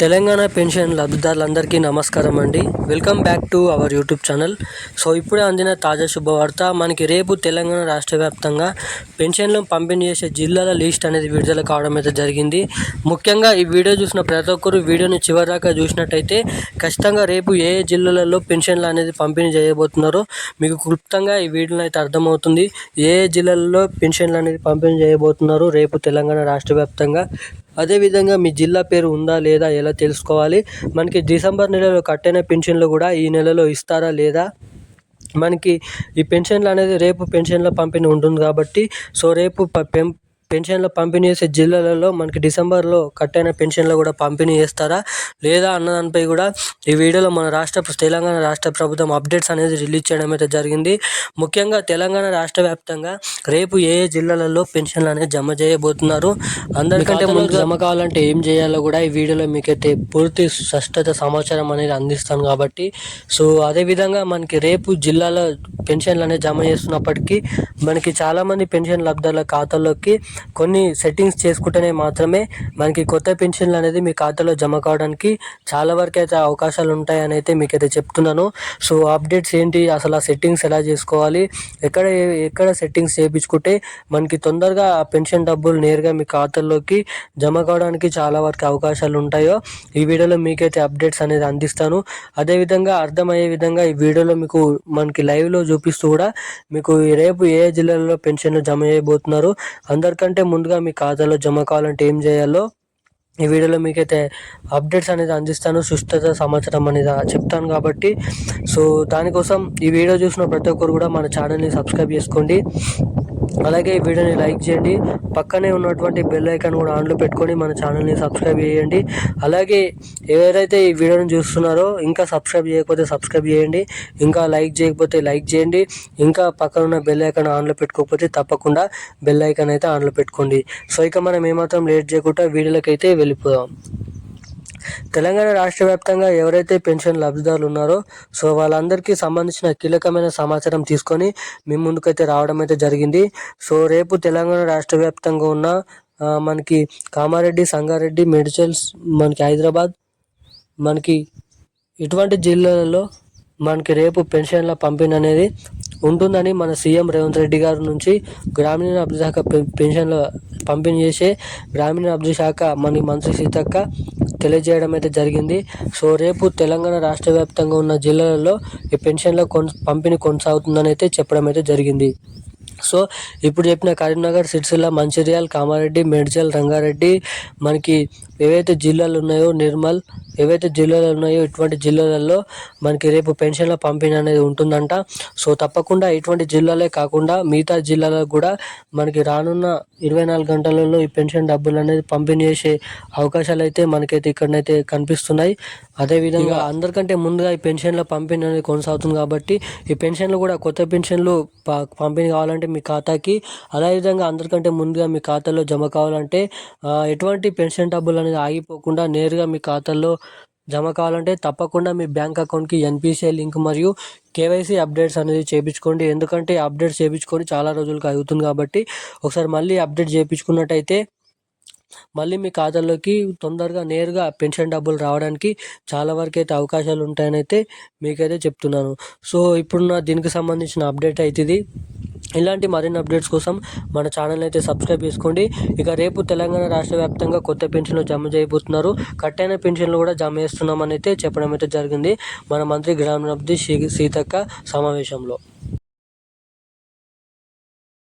Telangana pension లబ్ధిదారులందరికీ నమస్కారం అండి. Welcome back to our YouTube channel. So ఇప్పుడే అందిన తాజా శుభవార్త మనకి రేపు తెలంగాణ రాష్ట్ర వ్యాప్తంగా పెన్షన్లు పంపిణీ చేసే జిల్లాల లిస్ట్ అనేది విడుదల కావడం అయితే జరిగింది. ముఖ్యంగా ఈ వీడియో చూసిన ప్రతి ఒక్కరు వీడియోని చివరిదాకా చూసినట్టయితే ఖచ్చితంగా రేపు ఏ ఏ జిల్లాలలో పెన్షన్లు అనేది పంపిణీ చేయబోతున్నారో మీకు క్లుప్తంగా ఈ వీడియోలో అయితే అర్థమవుతుంది. ఏ ఏ జిల్లాలలో పెన్షన్లు అనేది పంపిణీ చేయబోతున్నారు రేపు తెలంగాణ రాష్ట్ర వ్యాప్తంగా. అదేవిధంగా మీ జిల్లా పేరు ఉందా లేదా ఎలా తెలుసుకోవాలి. మనకి డిసెంబర్ నెలలో కట్టిన పెన్షన్లు కూడా ఈ నెలలో ఇస్తారా లేదా? మనకి ఈ పెన్షన్లు అనేది రేపు పెన్షన్ల పంపిణీ ఉంటుంది కాబట్టి సో రేపు పెం పెన్షన్ల పంపిణీ చేసే జిల్లాలలో మనకి డిసెంబర్లో కట్టైన పెన్షన్లు కూడా పంపిణీ చేస్తారా? లేదా అన్నదానిపై కూడా ఈ వీడియోలో మన రాష్ట్ర తెలంగాణ రాష్ట్ర ప్రభుత్వం అప్డేట్స్ అనేది రిలీజ్ చేయడం అయితే జరిగింది. ముఖ్యంగా తెలంగాణ రాష్ట్ర వ్యాప్తంగా రేపు ఏ ఏ జిల్లాలలో పెన్షన్లు అనేది జమ చేయబోతున్నారు? అందరికంటే ముందు జమ కావాలంటే ఏం చేయాలో కూడా ఈ వీడియోలో మీకైతే పూర్తి స్పష్టత సమాచారం అనేది అందిస్తాను కాబట్టి. సో అదేవిధంగా మనకి రేపు జిల్లాలో పెన్షన్లు అనేది జమ చేస్తున్నప్పటికీ మనకి చాలామంది పెన్షన్ లబ్ధాల ఖాతాల్లోకి కొన్ని సెట్టింగ్స్ చేసుకుంటేనే మాత్రమే మనకి కొత్త పెన్షన్లు అనేది మీ ఖాతాలో జమ కావడానికి చాలా వరకు అయితే అవకాశాలు ఉంటాయని అయితే మీకైతే చెప్తున్నాను. సో అప్డేట్స్ ఏంటి? అసలు ఆ సెట్టింగ్స్ ఎలా చేసుకోవాలి? ఎక్కడ ఎక్కడ సెట్టింగ్స్ చేయించుకుంటే మనకి తొందరగా ఆ పెన్షన్ డబ్బులు నేరుగా మీ ఖాతాల్లోకి జమ కావడానికి చాలా వరకు అవకాశాలు ఉంటాయో ఈ వీడియోలో మీకైతే అప్డేట్స్ అనేది అందిస్తాను. అదేవిధంగా అర్థమయ్యే విధంగా ఈ వీడియోలో మీకు మనకి లైవ్లో చూపిస్తూ కూడా మీకు రేపు ఏ జిల్లాలో పెన్షన్లు జమ చేయబోతున్నారు? అందరికన్నా కంటే ముందుగా మీ ఖాతాలో జమ కావాలంటే ఏం చేయాలో ఈ వీడియోలో మీకైతే అప్డేట్స్ అనేది అందిస్తాను సుస్థత సమాచారం అనేది చెప్తాను కాబట్టి. సో దానికోసం ఈ వీడియో చూసిన ప్రతి ఒక్కరు కూడా మన ఛానల్ని సబ్స్క్రైబ్ చేసుకోండి. అలాగే ఈ వీడియోని లైక్ చేయండి. పక్కనే ఉన్నటువంటి బెల్ ఐకాన్ కూడా ఆన్లో పెట్టుకొని మన ఛానల్ని సబ్స్క్రైబ్ చేయండి. అలాగే ఎవరైతే ఈ వీడియోని చూస్తున్నారో ఇంకా సబ్స్క్రైబ్ చేయకపోతే సబ్స్క్రైబ్ చేయండి. ఇంకా లైక్ చేయకపోతే లైక్ చేయండి. ఇంకా పక్కన ఉన్న బెల్ ఐకాన్ ఆన్లో పెట్టుకోకపోతే తప్పకుండా బెల్ ఐకాన్ అయితే ఆన్లో పెట్టుకోండి. సో ఇక మనం ఏమాత్రం లేట్ చేయకుండా వీడియోలకైతే వెళ్ళిపోదాం. తెలంగాణ రాష్ట్ర వ్యాప్తంగా ఎవరైతే పెన్షన్ లబ్ధిదారులు ఉన్నారో సో వాళ్ళందరికీ సంబంధించిన కీలకమైన సమాచారం తీసుకొని మీ ముందుకైతే రావడం అయితే జరిగింది. సో రేపు తెలంగాణ రాష్ట్ర వ్యాప్తంగా ఉన్న మనకి కామారెడ్డి సంగారెడ్డి మెడిచల్స్ మనకి హైదరాబాద్ మనకి ఇటువంటి జిల్లాలలో మనకి రేపు పెన్షన్ల పంపిణీ అనేది ఉంటుందని మన సీఎం రేవంత్ రెడ్డి గారి నుంచి గ్రామీణ అభివృద్ధి పెన్షన్ల పంపిణీ చేసే గ్రామీణాభివృద్ధి శాఖ మన మంత్రి సీతక్క తెలియజేయడం అయితే జరిగింది. సో రేపు తెలంగాణ రాష్ట్ర వ్యాప్తంగా ఉన్న జిల్లాలలో ఈ పెన్షన్ల కొన్ పంపిణీ కొనసాగుతుందని అయితే చెప్పడం అయితే జరిగింది. సో ఇప్పుడు చెప్పిన కరీంనగర్ సిరిసిల్ల మంచిర్యాల కామారెడ్డి మేడ్చల్ రంగారెడ్డి మనకి ఏవైతే జిల్లాలు ఉన్నాయో నిర్మల్ ఏవైతే జిల్లాలు ఉన్నాయో ఇటువంటి జిల్లాలలో మనకి రేపు పెన్షన్ల పంపిణీ అనేది ఉంటుందంట. సో తప్పకుండా ఇటువంటి జిల్లాలే కాకుండా మిగతా జిల్లాలకు కూడా మనకి రానున్న ఇరవై నాలుగు గంటలలో ఈ పెన్షన్ డబ్బులు అనేది పంపిణీ చేసే అవకాశాలు అయితే మనకైతే ఇక్కడనైతే కనిపిస్తున్నాయి. అదేవిధంగా అందరికంటే ముందుగా ఈ పెన్షన్ల పంపిణీ అనేది కొనసాగుతుంది కాబట్టి ఈ పెన్షన్లు కూడా కొత్త పెన్షన్లు పంపిణీ కావాలంటే మీ ఖాతాకి. అదేవిధంగా అందరికంటే ముందుగా మీ ఖాతాలో జమ కావాలంటే ఎటువంటి పెన్షన్ డబ్బులు అనేది ఆగిపోకుండా నేరుగా మీ ఖాతాలో జమ కావాలంటే తప్పకుండా మీ బ్యాంక్ అకౌంట్కి ఎన్పిసిఐ లింక్ మరియు కేవైసీ అప్డేట్స్ అనేది చేయించుకోండి ఎందుకంటే అప్డేట్స్ చేయించుకొని చాలా రోజులకు అవుతుంది కాబట్టి ఒకసారి మళ్ళీ అప్డేట్ చేయించుకున్నట్టయితే మళ్ళీ మీ ఖాతాలోకి తొందరగా నేరుగా పెన్షన్ డబ్బులు రావడానికి చాలా వరకు అయితే అవకాశాలు ఉంటాయని అయితే మీకైతే చెప్తున్నాను. సో ఇప్పుడున్న దీనికి సంబంధించిన అప్డేట్ అయితే ఇది. ఇలాంటి మరిన్ని అప్డేట్స్ కోసం మన ఛానల్ అయితే సబ్స్క్రైబ్ చేసుకోండి. ఇక రేపు తెలంగాణ రాష్ట్ర వ్యాప్తంగా కొత్త పెన్షన్లు జమ చేయబోతున్నారు. కట్టైన పెన్షన్లు కూడా జమ చేస్తున్నామని అయితే చెప్పడం అయితే జరిగింది. మన మంత్రి గ్రామీణాభివృద్ధి సీతక్క సమావేశంలో.